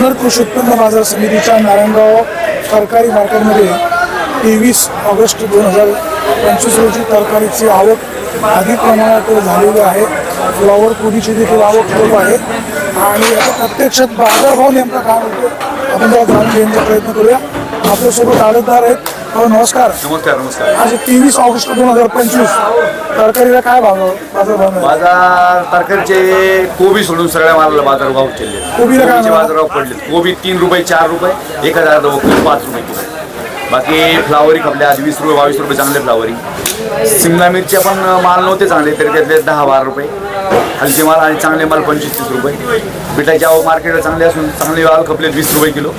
जुन्नर कृषी उत्पन्न बाजार समितीच्या नारायणगाव तरकारी मार्केटमध्ये तेवीस ऑगस्ट दोन हजार पंचवीस रोजी तरकारीची आवक अधिक प्रमाणात झालेली आहे. फ्लॉवर कोबीची देखील आवक खूप आहे. आणि आता प्रत्यक्षात बाजारभाव नेमका काय होतो? आपण त्याला जाणून घेण्याचा प्रयत्न करूया. आपल्यासोबत आडतदार आहेत. हो नमस्कार. नमस्कार नमस्कार. आज तेवीस ऑगस्ट दोन हजार पंचवीस. तरकारीला काय भाव बाजारभाव मिळाला? बाजार तरकारीचे कोबी सोडून सगळ्या मालाला बाजारभाव केले. कोबीला काय कोबीचे भाव? बाजारभाव पडले. कोबी तीन रुपये चार रुपये एक हजार किलो पाच रुपये किलो. बाकी फ्लावरी खपल्या आज वीस रुपये बावीस रुपये चांगले फ्लावरी. सिमला मिरची पण माल नव्हते चांगले तरी त्यातले दहा बारा रुपये. हलके माल आणि चांगले माल पंचवीस तीस रुपये. पिठाच्या मार्केटला चांगले असून चांगले माल खपले वीस रुपये किलो.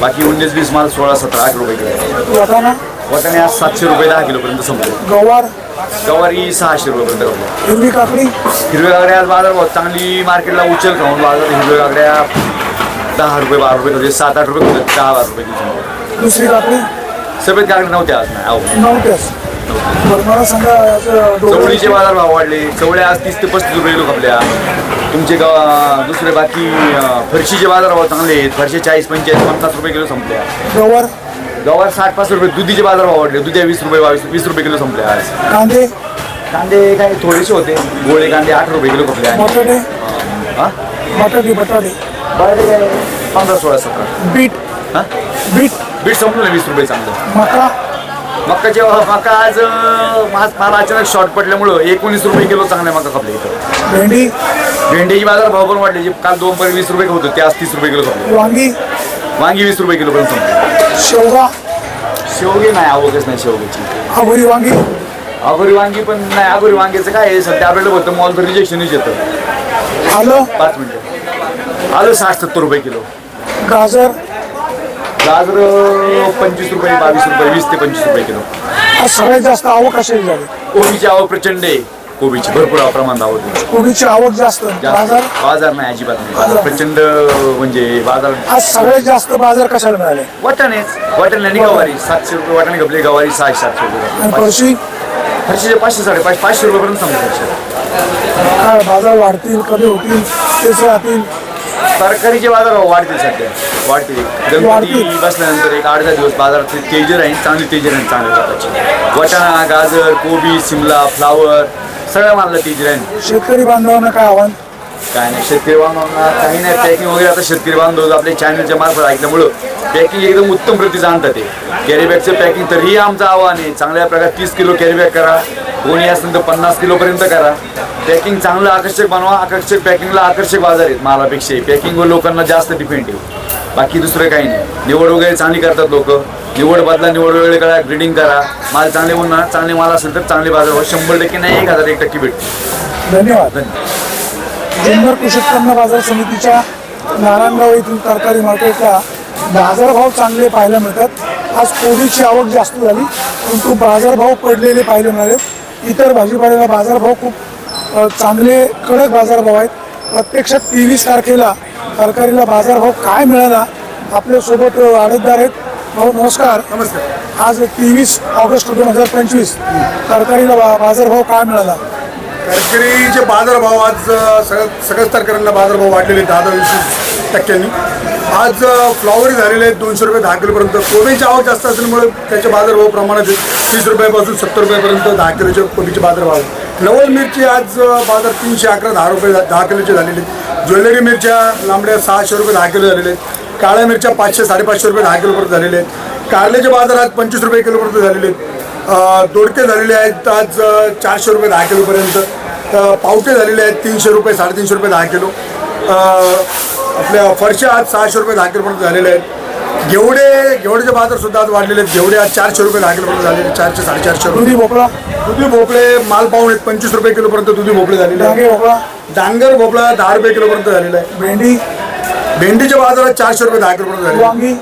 बाकी उन्नीस वीस माल सोळा सतरा आठ रुपये किलो. वाटाणा? आज सातशे रुपये दहा किलोपर्यंत संपले. गवार? गवारी सहाशे रुपयेपर्यंत खपले हिरवी काकडी? हिरव्या काकड्या आज बाजार भाव चांगली मार्केटला उचल खाऊन बाजार हिरव्या काकड्या दहा रुपये बारा रुपये म्हणजे सात आठ रुपये दहा बारा रुपये किलो. दुसरी काकडी? सफेद काकड्या नव्हत्या आज. नाही चवळीचे बाजार भाव वाढले. चवळ्या आज तीस ते पस्तीस रुपये किलो खपल्या. तुमचे गाव दुसरे बाकी अं, फरशीचे बाजार भाव चांगले आहेत. फरशी चाळीस पंचेचाळीस पन्नास रुपये किलो संपल्या. गवार? गवार साठ पाच रुपये. दुधीचे बाजार भाव वाढले. दुध्या वीस रुपये बावीस वीस रुपये किलो संपल्या आज. कांदे? कांदे काय थोडेसे होते. गोळे कांदे आठ रुपये किलो खपले आणि बटाटे? हां? बटाटे बटाटे. बटाटे काय? पंधरा सोळा सतरा. बीट. हां? बीट. बीट संपलं ना वीस रुपये चांगलं. मका? मक्काचे मका आज आज मला अचानक शॉर्ट पडल्यामुळं एकोणीस रुपये किलो चांगल्या मका खपले इथं. भेंडी? भेंडीची बाजार भाव पण वाढले. जे काल दोन पर्यंत वीस रुपये होतं ते आज तीस रुपये किलो खपले. वांगी? वांगी वीस रुपये किलो पर्यंत संपले शेवगा? शेवगे नाही आवकच नाही शेवग्याची. आगोरी वांगी? आगोरी वांगी पण नाही आगोरी वांग्याचं काय आहे? सध्या आपल्याला होतं मॉल तर रिजेक्शनच येतं. आलं? पाच मिनिटं. आलं साठ सत्तर रुपये किलो. गाजर? गाजर पंचवीस रुपये बावीस रुपये वीस ते पंचवीस रुपये किलो. आज सगळ्यात जास्त आवक असेल झाली? कोबीची आवक प्रचंड आहे. कोबीची भरपूर प्रमाणात आवक आहे. कोबीची आवक जास्त. जास्त. बाजार? बाजार नाही अजिबात नाही. बाजार. प्रचंड म्हणजे बाजार. आज सगळ्यात जास्त बाजार कशाला मिळाले? वाटाणेच वाटाणे आणि गवारी. सातशे रुपये वाटाणे गपले गवारी सहाशे सातशे आणि रुपये परशी फरशीचे पाचशे साडेपाचशे पाचशे रुपयेपर्यंत फरशी काय बाजार वाढतील कमी होतील तेच राहतील? तरकारीचे बाजार वाढतील सध्या. वाढतील गणपती. बसल्यानंतर एक आठ दहा दिवस बाजारात तेजी राहील चांगली तेजी राहील चांगल्या प्रकारची वाटाणा गाजर कोबी शिमला फ्लावर सगळ्या मानला तेजी राहील शेतकरी बांधवांना काय आव्हान? काय नाही शेतकरी बांधवांना काही नाही. पॅकिंग वगैरे आता शेतकरी बांधव आपल्या चॅनलच्या मार्फत ऐकल्यामुळं पॅकिंग एकदम उत्तम प्रतीचं आणतात ते. कॅरी बॅगचं पॅकिंग तरीही आमचं आव्हान आहे. चांगल्या प्रकारे तीस किलो कॅरी बॅग करा. कोणी असेल तर पन्नास किलोपर्यंत करा. पॅकिंग चांगलं आकर्षक बनवा. आकर्षक पॅकिंगला आकर्षक बाजार आहेत मालापेक्षा. पॅकिंगवर लोकांना जास्त डिपेंड आहे. बाकी दुसरं काही नाही. निवड वगैरे चांगली करतात लोक. निवड बदला निवड वेगळे करा ग्रीडिंग करा. माल चांगले होणार चांगले माल असेल तर चांगले बाजार शंभर टक्के नाही एक हजार एक टक्के भेटते धन्यवाद. जुन्नर कृषी उत्पन्न बाजार समितीच्या नारायणगाव येथील तरकारी मार्केटला बाजारभाव चांगले पाहायला मिळतात. आज कोबीची आवक जास्त झाली परंतु बाजारभाव पडलेले पाहायला मिळाले. इतर भाजीपाल्याला बाजारभाव खूप चांगले कडक बाजारभाव आहेत. प्रत्यक्षात तेवीस तारखेला तरकारीला बाजारभाव काय मिळाला? आपल्यासोबत आडतदार आहेत. भाऊ नमस्कार. नमस्कार. आज तेवीस ऑगस्ट दोन हजार पंचवीस. तरकारीला बा बाजारभाव काय मिळाला? तरकारीचे बाजारभाव आज अ, सगळ्या सगळ्याच तरकारींना बाजारभाव वाढलेले आहेत दहा दहा वीस टक्क्यांनी. आज अ, फ्लॉवरी झालेले आहेत दोनशे रुपये दहा किलोपर्यंत. कोबीची आवक जास्त असल्यामुळे त्याचे बाजारभाव प्रमाणात आहेत. तीस रुपयापासून सत्तर रुपयापर्यंत दहा किलोचे कोबीचे बाजारभाव आहेत. नवल मिरची आज अ, बाजार तीनशे अकरा दहा रुपये दहा किलोचे झालेले आहेत. ज्वेलरी मिरच्या लांबड्या सहाशे रुपये दहा किलो झालेले आहेत. काळ्या मिरच्या पाचशे साडेपाचशे रुपये दहा किलोपर्यंत झालेले आहेत. कारल्याचे बाजार आज पंचवीस रुपये किलोपर्यंत झालेले आहेत. दोडके झालेले आहेत आज चारशे रुपये दहा किलोपर्यंत. पावटे झालेले आहेत तीनशे रुपये साडेतीनशे रुपये दहा किलो. आपल्या फरशा आज सहाशे रुपये दहा किलोपर्यंत झालेले आहेत. घेवडे घेवड्याचे बाजार सुद्धा आज वाढलेले आहेत घेवडे आज चारशे रुपये दहा किलोपर्यंत झालेले चारशे साडेचारशे दुधी भोपळा. दुधी भोपळे माल पाहून आहेत पंचवीस रुपये किलोपर्यंत दुधी भोपळे झालेले आहेत. भोपळा. डांगर भोपळा दहा रुपये किलोपर्यंत झालेला आहे. भेंडी. भेंडीचे बाजार आज चारशे रुपये दहा किलोपर्यंत झाले वांगी.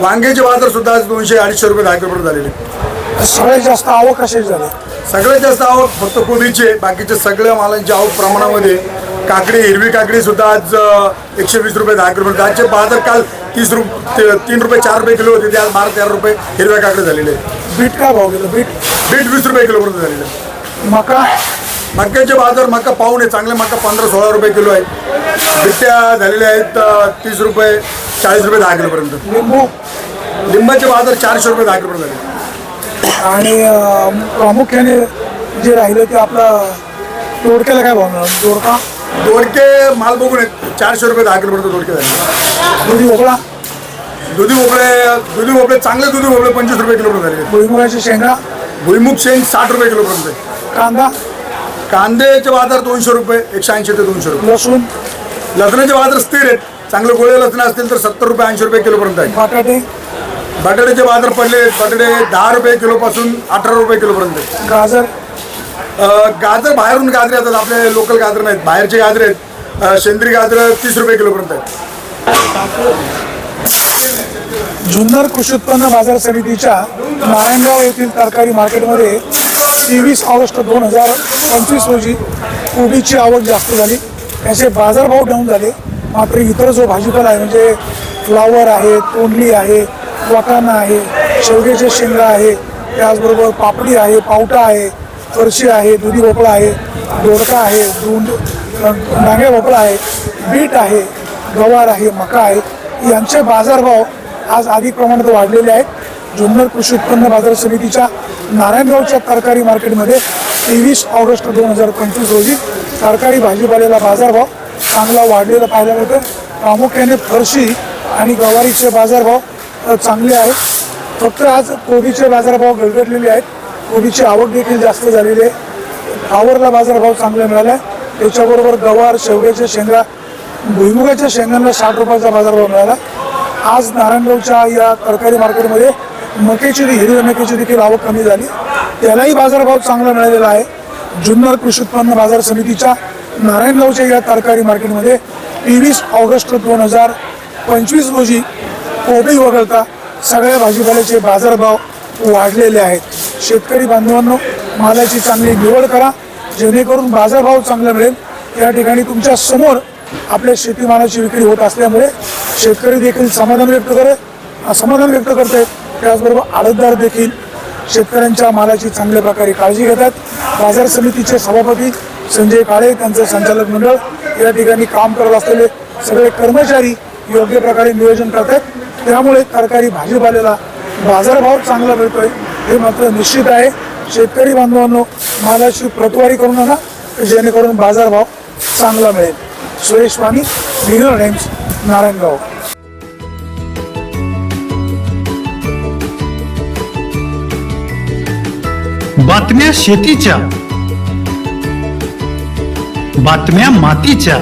वांग्याचे बाजार सुद्धा आज दोनशे अडीचशे रुपये दहा किलोपर्यंत झालेले आहेत. सगळ्यात जास्त आवक कशाची झाली? सगळ्यात जास्त आवक फक्त कोबीची आहे. बाकीच्या सगळ्या मालांची आवक प्रमाणामध्ये. काकडी हिरवी काकडी सुद्धा आज एकशे वीस रुपये दहा किलो आजचे बाजार काल तीस रुपये तीन रुपये चार रुपये किलो होते ते आज बारा तेरा रुपये हिरव्या काकडे झालेले आहेत. बीट काय भाव गेलं? बीट? बीट वीस रुपये किलोपर्यंत झालेले आहे मका? मक्याचे बाजार मका पाहून आहे चांगले मका पंधरा सोळा रुपये किलो आहेत. बिट्ट्या झालेल्या आहेत अ, तीस रुपये चाळीस रुपये दहा किलोपर्यंत लिंबू? लिंबाचे बाजार चारशे रुपये दहा किलोपर्यंत झाले. आणि अं, प्रामुख्याने जे राहिलं ते आपलं दोडक्याला काय भाव मिळाला? दोडका? दोडके माल बघून आहेत. चारशे रुपये दहा किलोपर्यंत दोडके झाले. दुधी भोपळा? दुधी भोपळे दुधी भोपळे चांगले दुधी भोपळे पंचवीस रुपये किलोपर्यंत झाले. भुईमुगाची शेंगा? भुईमुग शेंग साठ रुपये किलोपर्यंत. कांदा? कांद्याचे बाजार दोनशे रुपये एकशे ऐंशी ते दोनशे रुपये. लसूण? लसणाचे बाजार स्थिर आहेत. चांगले गोळे लसण असतील तर सत्तर रुपये ऐंशी रुपये किलोपर्यंत आहे बटाटे? बटाट्याचे बाजार पडले. बटाटे दहा रुपये किलोपासून अठरा रुपये किलोपर्यंत आहे. गाजर? गाजर बाहेरून गाजरे येतात. आपले लोकल गाजर नाहीत. बाहेरचे गाजरे आहेत. सेंद्रिय गाजर तीस रुपये किलोपर्यंत आहेत. जुन्नर कृषी उत्पन्न बाजार समितीच्या नारायणगाव येथील तरकारी मार्केटमध्ये तेवीस ऑगस्ट दोन हजार पंचवीस रोजी कोबीची आवक जास्त झाली. त्याचे बाजारभाव डाऊन झाले. मात्र इतर जो भाजीपाला आहे म्हणजे फ्लावर आहे तोंडली आहे वाटाणा आहे शेवग्याच्या शेंगा आहे त्याचबरोबर पापडी आहे पावटा आहे फरशी आहे दुधी भोपळा आहे दोडका आहे दोंड डांग्या भोपळा आहे बीट आहे गवार आहे मका आहे यांचे बाजारभाव आज अधिक प्रमाणात वाढलेले आहेत. जुन्नर कृषी उत्पन्न बाजार समितीच्या नारायणगावच्या तरकारी मार्केटमध्ये तेवीस ऑगस्ट दोन हजार पंचवीस रोजी तरकारी भाजीपाल्याला बाजारभाव चांगला वाढलेला पाहायला मिळतो प्रामुख्याने फरशी आणि गवारीचे बाजारभाव चांगले आहेत. फक्त आज कोबीचे बाजारभाव गडगडलेले आहेत. कोबीची आवक देखील जास्त झालेली आहे. फ्लावरला बाजारभाव चांगला मिळाला आहे. त्याच्याबरोबर गवार शेवग्याच्या शेंगा भुईमुगाच्या शेंगांना साठ रुपयाचा बाजारभाव मिळाला. आज नारायणगावच्या या तरकारी मार्केटमध्ये मक्याची हिरव्या मक्याची देखील आवक कमी झाली. त्यालाही बाजारभाव चांगला मिळालेला आहे. जुन्नर कृषी उत्पन्न बाजार समितीच्या नारायणगावच्या या तरकारी मार्केटमध्ये तेवीस ऑगस्ट दोन हजार पंचवीस रोजी कोबी वगळता सगळ्या भाजीपाल्याचे बाजारभाव वाढलेले आहेत. शेतकरी बांधवांनो मालाची चांगली निवड करा. जेणेकरून बाजारभाव चांगला मिळेल. या ठिकाणी तुमच्यासमोर आपल्या शेतीमालाची विक्री होत असल्यामुळे शेतकरी देखील समाधान व्यक्त करत समाधान व्यक्त करत. आहेत त्याचबरोबर आडतदार देखील शेतकऱ्यांच्या मालाची चांगल्या प्रकारे काळजी घेतात. बाजार समितीचे सभापती संजय काळे त्यांचं संचालक मंडळ या ठिकाणी काम करत असलेले सगळे कर्मचारी योग्य प्रकारे नियोजन करतात. त्यामुळे तरकारी भाजीपाल्याला बाजारभाव चांगला मिळतोय हे मात्र निश्चित आहे. शेतकरी बांधवांनो मालाची प्रतवारी करून आणा जेणेकरून बाजारभाव चांगला मिळेल. सुरेश पाणी मिनर टाइम्स नारायणगाव. बातम्या शेतीच्या बातम्या मातीच्या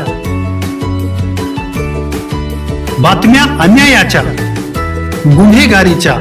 बातम्या अन्यायाच्या गुन्हेगारीच्या.